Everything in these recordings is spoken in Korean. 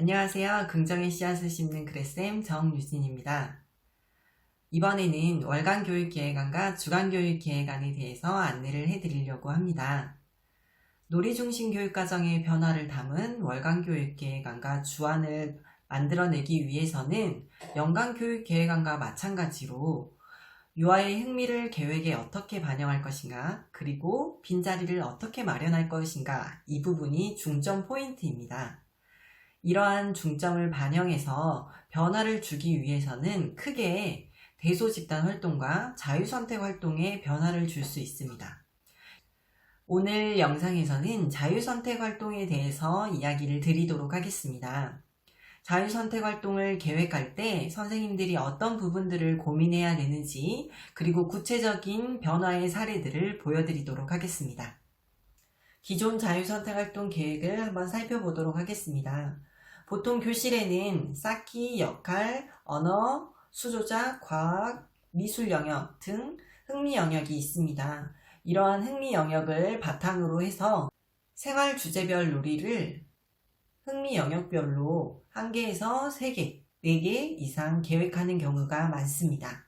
안녕하세요. 긍정의 씨앗을 심는 그레쌤 정유진입니다. 이번에는 월간 교육 기획안과 주간 교육 기획안에 대해서 안내를 해드리려고 합니다. 놀이 중심 교육 과정의 변화를 담은 월간 교육 기획안과 주안을 만들어내기 위해서는 연간 교육 기획안과 마찬가지로 유아의 흥미를 계획에 어떻게 반영할 것인가, 그리고 빈자리를 어떻게 마련할 것인가, 이 부분이 중점 포인트입니다. 이러한 중점을 반영해서 변화를 주기 위해서는 크게 대소집단 활동과 자유선택 활동에 변화를 줄 수 있습니다. 오늘 영상에서는 자유선택 활동에 대해서 이야기를 드리도록 하겠습니다. 자유선택 활동을 계획할 때 선생님들이 어떤 부분들을 고민해야 되는지 그리고 구체적인 변화의 사례들을 보여드리도록 하겠습니다. 기존 자유선택 활동 계획을 한번 살펴보도록 하겠습니다. 보통 교실에는 쌓기, 역할, 언어, 수조작, 과학, 미술 영역 등 흥미 영역이 있습니다. 이러한 흥미 영역을 바탕으로 해서 생활 주제별 놀이를 흥미 영역별로 1개에서 3개, 4개 이상 계획하는 경우가 많습니다.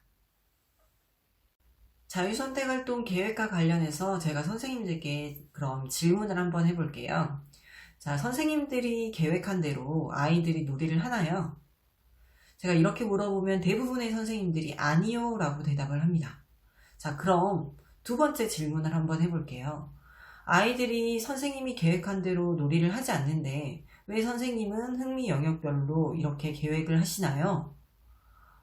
자유선택활동 계획과 관련해서 제가 선생님들께 그럼 질문을 한번 해볼게요. 자, 선생님들이 계획한 대로 아이들이 놀이를 하나요? 제가 이렇게 물어보면 대부분의 선생님들이 아니요 라고 대답을 합니다. 자, 그럼 두 번째 질문을 한번 해볼게요. 아이들이 선생님이 계획한 대로 놀이를 하지 않는데 왜 선생님은 흥미 영역별로 이렇게 계획을 하시나요?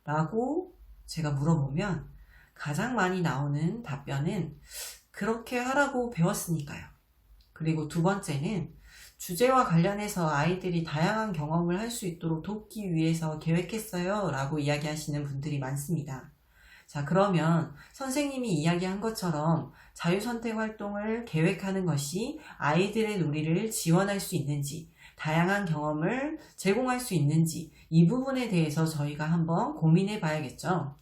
라고 제가 물어보면 가장 많이 나오는 답변은 그렇게 하라고 배웠으니까요. 그리고 두 번째는 주제와 관련해서 아이들이 다양한 경험을 할 수 있도록 돕기 위해서 계획했어요. 라고 이야기하시는 분들이 많습니다. 자, 그러면 선생님이 이야기한 것처럼 자유선택 활동을 계획하는 것이 아이들의 놀이를 지원할 수 있는지, 다양한 경험을 제공할 수 있는지, 이 부분에 대해서 저희가 한번 고민해 봐야겠죠.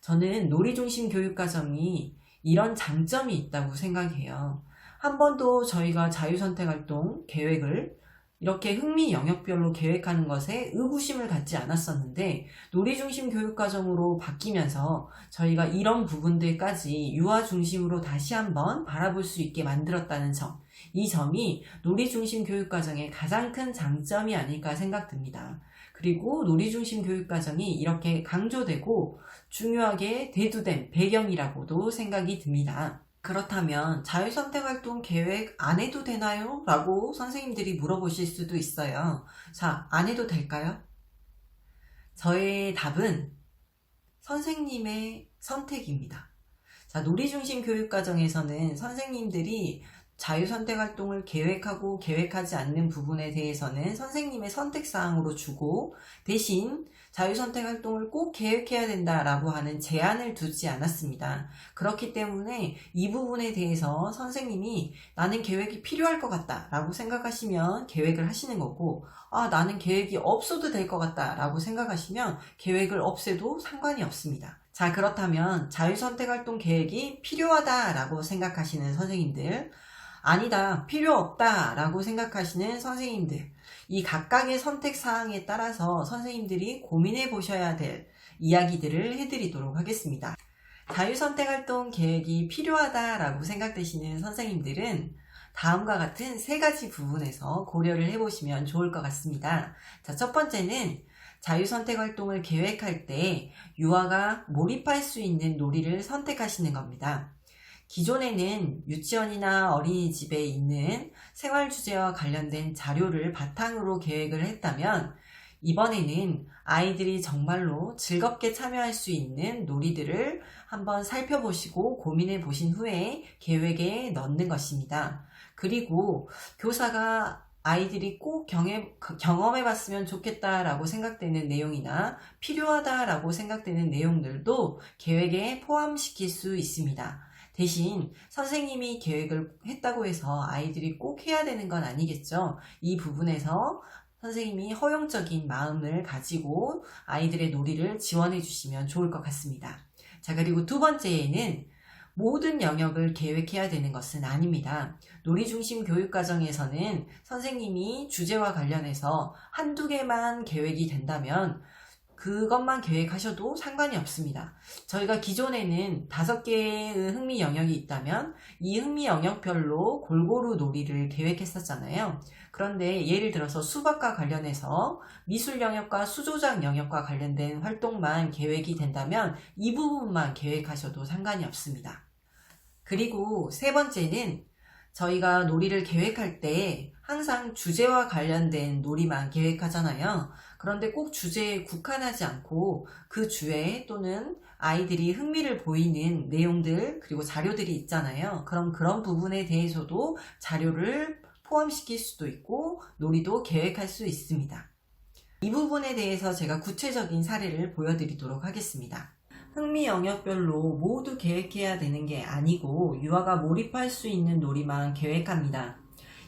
저는 놀이 중심 교육과정이 이런 장점이 있다고 생각해요. 한 번도 저희가 자유선택 활동 계획을 이렇게 흥미 영역별로 계획하는 것에 의구심을 갖지 않았었는데 놀이 중심 교육 과정으로 바뀌면서 저희가 이런 부분들까지 유아 중심으로 다시 한번 바라볼 수 있게 만들었다는 점. 이 점이 놀이 중심 교육 과정의 가장 큰 장점이 아닐까 생각됩니다. 그리고 놀이 중심 교육 과정이 이렇게 강조되고 중요하게 대두된 배경이라고도 생각이 듭니다. 그렇다면 자유선택활동 계획 안 해도 되나요? 라고 선생님들이 물어보실 수도 있어요. 자, 안 해도 될까요? 저의 답은 선생님의 선택입니다. 자, 놀이중심 교육과정에서는 선생님들이 자유선택 활동을 계획하고 계획하지 않는 부분에 대해서는 선생님의 선택사항으로 주고 대신 자유선택 활동을 꼭 계획해야 된다라고 하는 제한을 두지 않았습니다. 그렇기 때문에 이 부분에 대해서 선생님이 나는 계획이 필요할 것 같다 라고 생각하시면 계획을 하시는 거고 아 나는 계획이 없어도 될 것 같다 라고 생각하시면 계획을 없애도 상관이 없습니다. 자 그렇다면 자유선택 활동 계획이 필요하다라고 생각하시는 선생님들 아니다, 필요 없다 라고 생각하시는 선생님들, 이 각각의 선택 사항에 따라서 선생님들이 고민해 보셔야 될 이야기들을 해드리도록 하겠습니다. 자유선택 활동 계획이 필요하다라고 생각되시는 선생님들은 다음과 같은 세 가지 부분에서 고려를 해보시면 좋을 것 같습니다. 자, 첫 번째는 자유선택 활동을 계획할 때 유아가 몰입할 수 있는 놀이를 선택하시는 겁니다. 기존에는 유치원이나 어린이집에 있는 생활 주제와 관련된 자료를 바탕으로 계획을 했다면 이번에는 아이들이 정말로 즐겁게 참여할 수 있는 놀이들을 한번 살펴보시고 고민해 보신 후에 계획에 넣는 것입니다. 그리고 교사가 아이들이 꼭 경해, 경험해 봤으면 좋겠다라고 생각되는 내용이나 필요하다라고 생각되는 내용들도 계획에 포함시킬 수 있습니다. 대신 선생님이 계획을 했다고 해서 아이들이 꼭 해야 되는 건 아니겠죠. 이 부분에서 선생님이 허용적인 마음을 가지고 아이들의 놀이를 지원해 주시면 좋을 것 같습니다. 자, 그리고 두 번째에는 모든 영역을 계획해야 되는 것은 아닙니다. 놀이 중심 교육 과정에서는 선생님이 주제와 관련해서 한두 개만 계획이 된다면 그것만 계획하셔도 상관이 없습니다. 저희가 기존에는 다섯 개의 흥미 영역이 있다면 이 흥미 영역별로 골고루 놀이를 계획했었잖아요. 그런데 예를 들어서 수박과 관련해서 미술 영역과 수조작 영역과 관련된 활동만 계획이 된다면 이 부분만 계획하셔도 상관이 없습니다. 그리고 세 번째는 저희가 놀이를 계획할 때 항상 주제와 관련된 놀이만 계획하잖아요. 그런데 꼭 주제에 국한하지 않고 그 주에 또는 아이들이 흥미를 보이는 내용들 그리고 자료들이 있잖아요. 그럼 그런 부분에 대해서도 자료를 포함시킬 수도 있고 놀이도 계획할 수 있습니다. 이 부분에 대해서 제가 구체적인 사례를 보여드리도록 하겠습니다. 흥미 영역별로 모두 계획해야 되는 게 아니고 유아가 몰입할 수 있는 놀이만 계획합니다.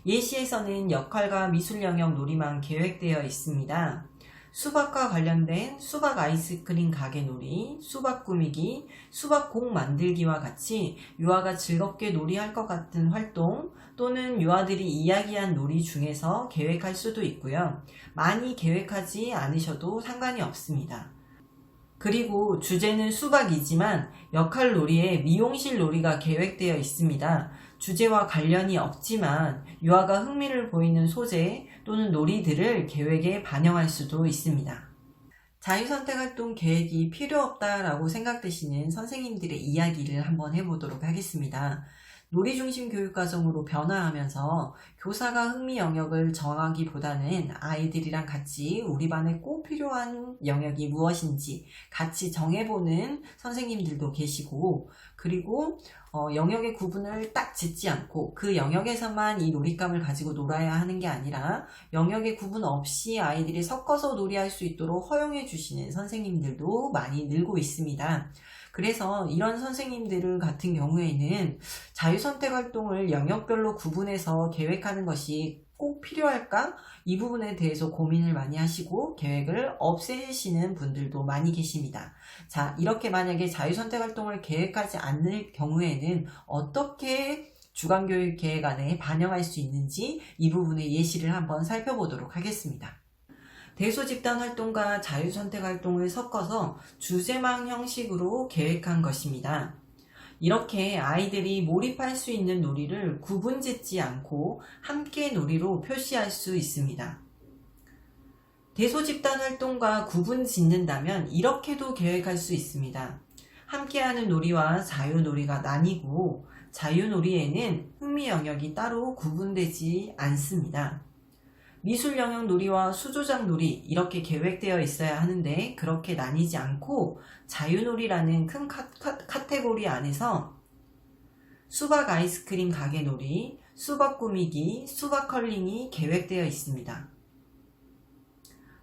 예시에서는 역할과 미술 영역 놀이만 계획되어 있습니다. 수박과 관련된 수박 아이스크림 가게 놀이, 수박 꾸미기, 수박 공 만들기와 같이 유아가 즐겁게 놀이할 것 같은 활동 또는 유아들이 이야기한 놀이 중에서 계획할 수도 있고요. 많이 계획하지 않으셔도 상관이 없습니다. 그리고 주제는 수박이지만 역할 놀이에 미용실 놀이가 계획되어 있습니다. 주제와 관련이 없지만 유아가 흥미를 보이는 소재 또는 놀이들을 계획에 반영할 수도 있습니다. 자유선택활동 계획이 필요 없다라고 생각되시는 선생님들의 이야기를 한번 해보도록 하겠습니다. 놀이 중심 교육 과정으로 변화하면서 교사가 흥미 영역을 정하기보다는 아이들이랑 같이 우리 반에 꼭 필요한 영역이 무엇인지 같이 정해보는 선생님들도 계시고 그리고 어, 영역의 구분을 딱 짓지 않고 그 영역에서만 이 놀잇감을 가지고 놀아야 하는 게 아니라 영역의 구분 없이 아이들이 섞어서 놀이할 수 있도록 허용해 주시는 선생님들도 많이 늘고 있습니다. 그래서 이런 선생님들 같은 경우에는 자유선택 활동을 영역별로 구분해서 계획하 는 것이 꼭 필요할까? 이 부분에 대해서 고민을 많이 하시고 계획을 없애시는 분들도 많이 계십니다. 자, 이렇게 만약에 자유선택 활동을 계획하지 않을 경우에는 어떻게 주간교육 계획 안에 반영할 수 있는지 이 부분의 예시를 한번 살펴보도록 하겠습니다. 대소 집단 활동과 자유선택 활동을 섞어서 주제망 형식으로 계획한 것입니다. 이렇게 아이들이 몰입할 수 있는 놀이를 구분 짓지 않고 함께 놀이로 표시할 수 있습니다. 대소집단 활동과 구분 짓는다면 이렇게도 계획할 수 있습니다. 함께하는 놀이와 자유놀이가 나뉘고 자유놀이에는 흥미 영역이 따로 구분되지 않습니다. 미술 영역 놀이와 수조작 놀이 이렇게 계획되어 있어야 하는데 그렇게 나뉘지 않고 자유놀이라는 큰 카, 카 테고리 안에서 수박 아이스크림 가게 놀이, 수박 꾸미기, 수박 컬링이 계획되어 있습니다.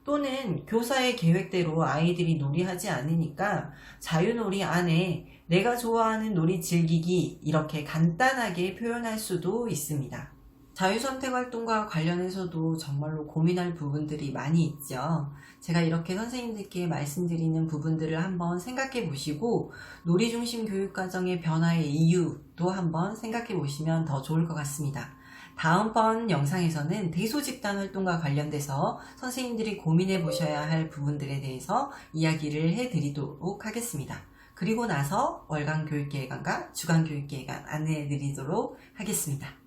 또는 교사의 계획대로 아이들이 놀이하지 않으니까 자유놀이 안에 내가 좋아하는 놀이 즐기기 이렇게 간단하게 표현할 수도 있습니다. 자유선택 활동과 관련해서도 정말로 고민할 부분들이 많이 있죠. 제가 이렇게 선생님들께 말씀드리는 부분들을 한번 생각해 보시고 놀이중심 교육과정의 변화의 이유도 한번 생각해 보시면 더 좋을 것 같습니다. 다음번 영상에서는 대소집단 활동과 관련돼서 선생님들이 고민해 보셔야 할 부분들에 대해서 이야기를 해 드리도록 하겠습니다. 그리고 나서 월간 교육계획안과 주간 교육계획안 안내해 드리도록 하겠습니다.